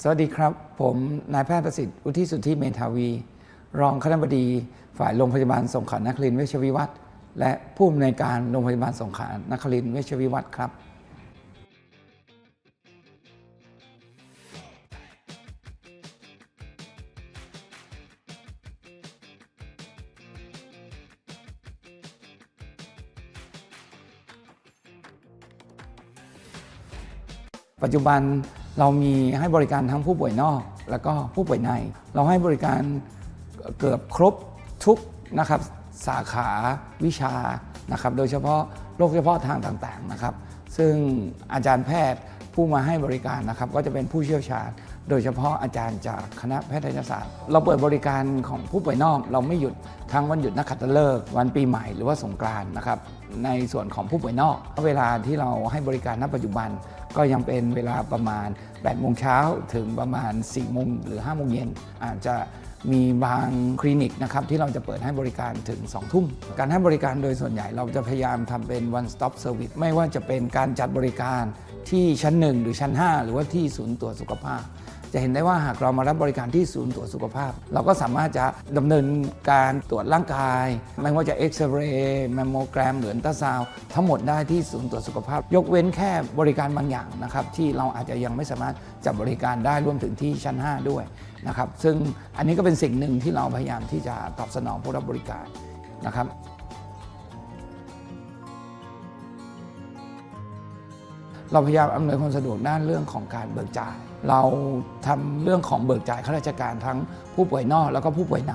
สวัสดีครับ ผมนายแพทย์ประสิทธิ์อุทิศสุทธิเมธาวี รองคณบดีฝ่ายโรงพยาบาลสงขลานครินทร์เวชวิวัฒน์และผู้อำนวยการโรงพยาบาลสงขลานครินทร์เวชวิวัฒน์ครับ ปัจจุบัน เรามีให้บริการทั้งผู้ป่วยนอก แล้วก็ผู้ป่วยใน เราให้บริการเกือบครบทุกนะครับสาขาวิชานะครับ โดยเฉพาะโรคเฉพาะทางต่างๆนะครับ ซึ่งอาจารย์แพทย์ผู้มาให้บริการนะครับ ก็จะเป็นผู้เชี่ยวชาญ โดยเฉพาะอาจารย์จากคณะแพทยศาสตร์ เราเปิดบริการของผู้ป่วยนอก เราไม่หยุดทั้งวันหยุดนักขัตฤกษ์วันปีใหม่หรือว่าสงกรานต์นะครับ ในส่วนของผู้ป่วยนอก เวลาที่เราให้บริการณปัจจุบัน ก็ยังเป็นเวลาประมาณ8โมงเช้าถึงประมาณ4โมงหรือ5โมงเย็นอาจจะมีบางคลินิกนะครับที่เราจะเปิดให้บริการถึง 2 ทุ่ม การให้บริการโดยส่วนใหญ่เราจะพยายามทำเป็น one stop service ไม่ว่าจะเป็นการจัดบริการที่ชั้น 1 หรือชั้น 5 หรือว่าที่ศูนย์ตรวจสุขภาพ จะเห็นได้ว่าหากเรามารับบริการที่ศูนย์ตรวจสุขภาพ เราก็สามารถจะดำเนินการตรวจร่างกาย ไม่ว่าจะเอ็กซเรย์แมมโมแกรมหรืออัลตราซาวทั้งหมดได้ที่ศูนย์ตรวจสุขภาพ ยกเว้นแค่บริการบางอย่างนะครับที่เราอาจจะยังไม่สามารถจับบริการได้รวมถึงที่ชั้น 5 ด้วยนะครับซึ่งอันนี้ก็เป็นสิ่งหนึ่งที่เราพยายามที่จะตอบสนองผู้รับบริการนะครับ เราพยายามอำนวยความสะดวกด้านเรื่องของการเบิกจ่าย เราทำเรื่องของเบิกจ่ายข้าราชการทั้งผู้ป่วยนอกแล้วก็ผู้ป่วยใน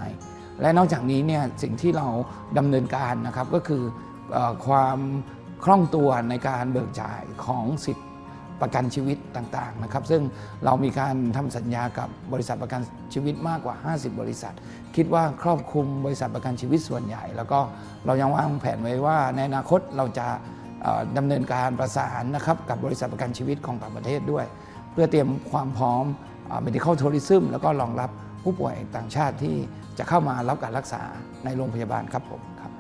และนอกจากนี้เนี่ยสิ่งที่เราดำเนินการนะครับก็คืออความคล่องตัวในการเบิกจ่ายของสิทธิประกันชีวิตต่างๆนะครับ ซึ่งเรามีการทำสัญญากับบริษัทประกันชีวิตมากกว่า 50 บริษัท คิดว่าครอบคลุมบริษัทประกันชีวิตส่วนใหญ่ แล้วก็เรายังวางแผนไว้ว่าในอนาคตเราจะ ดำเนินการประสานนะครับกับบริษัทประกันชีวิตของต่างประเทศด้วย เพื่อเตรียมความพร้อมเอ่อ medical tourism แล้วก็รองรับผู้ป่วยต่างชาติที่จะเข้ามารับการรักษาในโรงพยาบาลครับผมครับ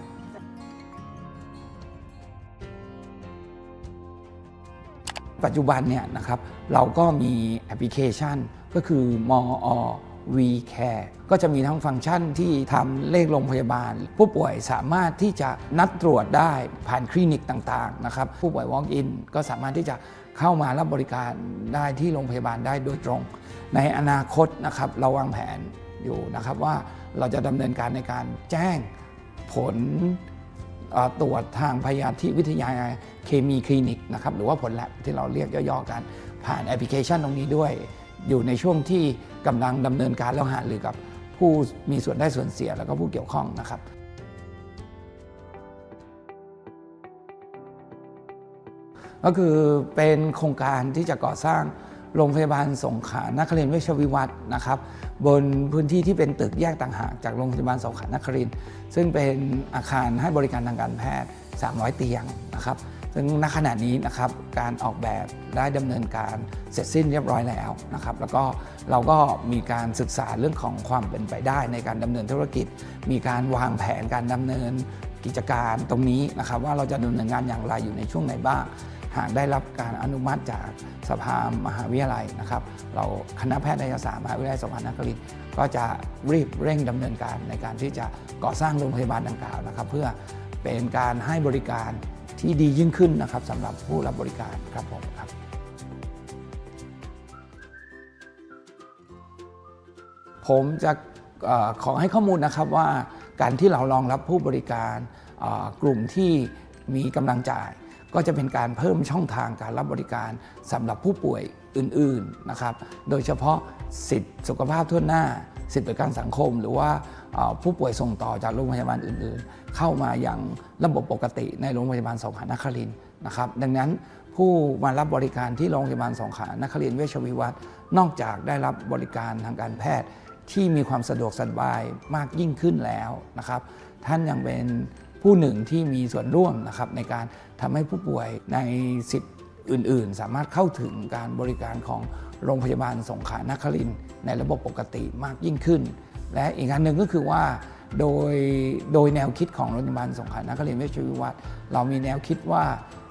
ปัจจุบันเนี่ยนะครับเราก็มีแอปพลิเคชันก็คือมอ V Care ก็จะมีทั้งฟังก์ชันที่ทำเลขโรงพยาบาล ผู้ป่วยสามารถที่จะนัดตรวจได้ผ่านคลินิกต่างๆนะครับผู้ป่วย walk in ก็สามารถที่จะเข้ามารับบริการได้ที่โรงพยาบาลได้โดยตรง ในอนาคตนะครับเราวางแผนอยู่นะครับว่าเราจะดำเนินการในการแจ้งผลตรวจทางพยาธิวิทยาเคมีคลินิกนะครับหรือว่าผลแลบที่เราเรียกย่อๆกันผ่านแอปพลิเคชันตรงนี้ด้วย อยู่ในช่วงที่ กำลังดำเนินการแล้วหาหรือกับผู้มีส่วนได้ส่วนเสียแล้วก็ผู้เกี่ยวข้องนะครับก็คือเป็นโครงการที่จะก่อสร้างโรงพยาบาลสงขลานครินทร์เวชวิวัฒน์นะครับ บนพื้นที่ที่เป็นตึกแยกต่างหากจากโรงพยาบาลสงขลานครินทร์ซึ่งเป็นอาคารให้บริการทางการแพทย์ 300 เตียงนะครับ ซึ่งณขณะนี้นะครับการออกแบบได้ดำเนินการเสร็จสิ้นเรียบร้อยแล้วนะครับ แล้วก็เราก็มีการศึกษาเรื่องของความเป็นไปได้ในการดำเนินธุรกิจ มีการวางแผนการดำเนินกิจการตรงนี้นะครับว่าเราจะดำเนินงานอย่างไรอยู่ในช่วงไหนบ้างหากได้รับการอนุมัติจากสภามหาวิทยาลัยนะครับ เราคณะแพทยศาสตร์มหาวิทยาลัยสงขลานครินทร์ก็จะรีบเร่งดำเนินการในการที่จะก่อสร้างโรงพยาบาลดังกล่าวนะครับ เพื่อเป็นการให้บริการ ที่ดียิ่งขึ้นนะครับสำหรับผู้รับบริการครับผมครับผมจะอขอให้ข้อมูลนะครับว่าการที่เรารองรับผู้บริการกลุ่มที่มีกำลังจ่าย ก็จะเป็นการเพิ่มช่องทางการรับบริการสำหรับผู้ป่วยอื่นๆนะครับ โดยเฉพาะสิทธิสุขภาพทั่วหน้า สิทธิประกันสังคม หรือว่าผู้ป่วยส่งต่อจากโรงพยาบาลอื่นๆ เข้ามาอย่างระบบปกติในโรงพยาบาลสงขลานครินนะครับ ดังนั้นผู้มารับบริการที่โรงพยาบาลสงขลานครินเวชวิวัฒน์นอกจากได้รับบริการทางการแพทย์ที่มีความสะดวกสบายมากยิ่งขึ้นแล้วนะครับ ท่านยังเป็น ผู้หนึ่งที่มีส่วนร่วมนะครับในการทำให้ผู้ป่วยในสิทธิ์อื่น ๆ สามารถเข้าถึงการบริการของโรงพยาบาลสงขลานครินในระบบปกติมากยิ่งขึ้น และอีกอันหนึ่งก็คือว่าโดยโดยแนวคิดของโรงพยาบาลสงขลานครินทร์เวชวิวัฒน์เรามีแนวคิดว่า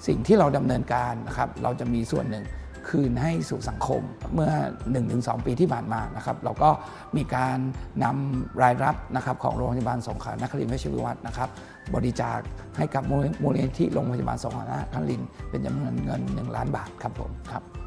สิ่งที่เราดำเนินการนะครับเราจะมีส่วนหนึ่ง คืนให้สู่สังคมเมื่อ 1-2 ปีที่ผ่านมานะครับเราก็มีการนำรายรับนะครับของโรงพยาบาลสงขลานครินทร์เวชวิวัฒน์นะครับบริจาคให้กับมูลนิธิโรงพยาบาลสงขลานครินทร์เป็นจำนวนเงิน 1 ล้านบาทครับผมครับ